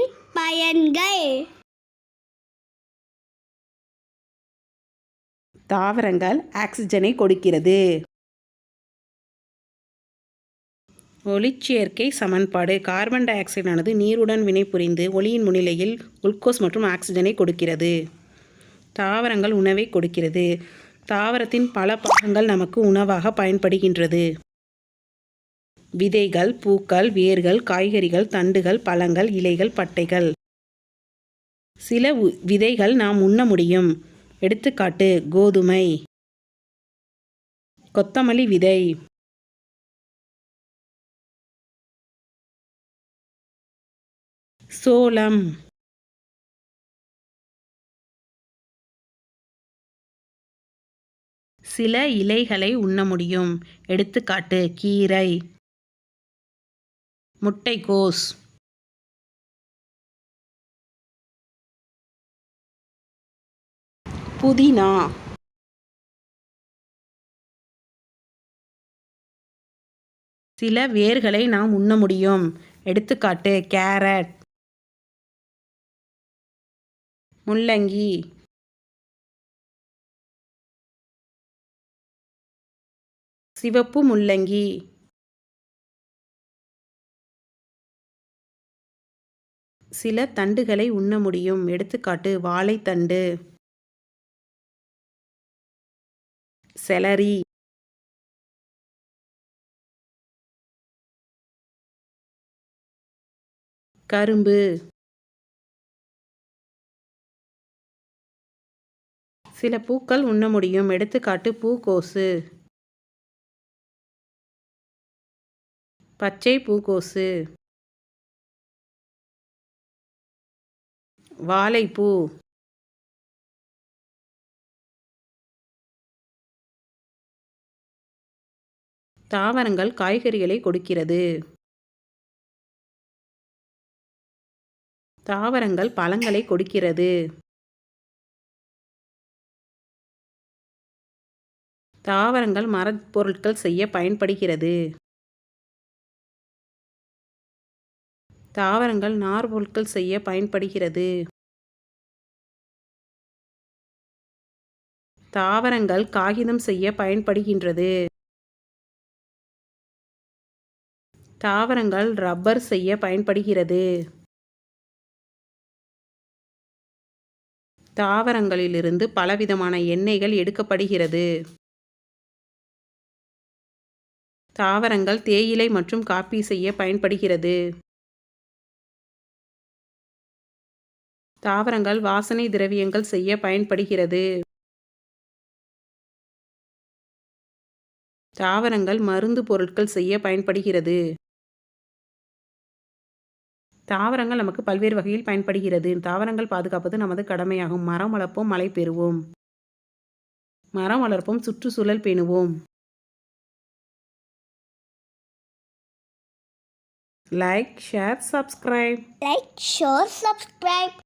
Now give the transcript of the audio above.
தாவரங்களின் பயன்கள். தாவரங்கள் ஆக்சிஜனை கொடுக்கிறது. ஒளிச்சேர்க்கை சமன்பாடு. கார்பன் டை ஆக்சைடானது நீருடன் வினைபுரிந்து ஒளியின் முன்னிலையில் குளுக்கோஸ் மற்றும் ஆக்சிஜனை கொடுக்கிறது. தாவரங்கள் உணவை கொடுக்கிறது. தாவரத்தின் பல பாகங்கள் நமக்கு உணவாக பயன்படுகின்றது. விதைகள் பூக்கள் வேர்கள் காய்கறிகள் தண்டுகள் பழங்கள் இலைகள் பட்டைகள். சில விதைகள் நாம் உண்ண முடியும். எடுத்துக்காட்டு கோதுமை. கொத்தமல்லி விதை. சோளம். சில இலைகளை உண்ண முடியும். எடுத்துக்காட்டு கீரை. முட்டைக்கோஸ். புதினா. சில வேர்களை நாம் உண்ண முடியும். எடுத்துக்காட்டு கேரட். முள்ளங்கி. சிவப்பு முள்ளங்கி. சில தண்டுகளை உண்ண முடியும். எடுத்துக்காட்டு வாழைத்தண்டு செலரி கரும்பு சில பூக்கள் உண்ண முடியும். எடுத்துக்காட்டு பூக்கோசு பச்சை பூக்கோசு வாழைப்பூ. தாவரங்கள் காய்கறிகளை கொடுக்கிறது. தாவரங்கள் பழங்களை கொடுக்கிறது. தாவரங்கள் மரப் பொருட்கள் செய்ய பயன்படுகிறது. தாவரங்கள் நார் பொருட்கள் செய்ய பயன்படுகிறது. தாவரங்கள் காகிதம் செய்ய பயன்படுகின்றது. தாவரங்கள் ரப்பர் செய்ய பயன்படுகிறது. தாவரங்களிலிருந்து பலவிதமான எண்ணெய்கள் எடுக்கப்படுகிறது. தாவரங்கள் தேயிலை மற்றும் காப்பி செய்ய பயன்படுகிறது. தாவரங்கள் வாசனை திரவியங்கள் செய்ய பயன்படுகிறது. தாவரங்கள் மருந்து பொருட்கள் செய்ய பயன்படுகிறது. தாவரங்கள் நமக்கு பல்வேறு வகையில் பயன்படுகிறது. தாவரங்கள் பாதுகாப்பது நமது கடமையாகும். மரம் வளர்ப்போம் மழை பெறுவோம். மரம் வளர்ப்போம் சுற்றுச்சூழல் பேணுவோம். Like share subscribe like share subscribe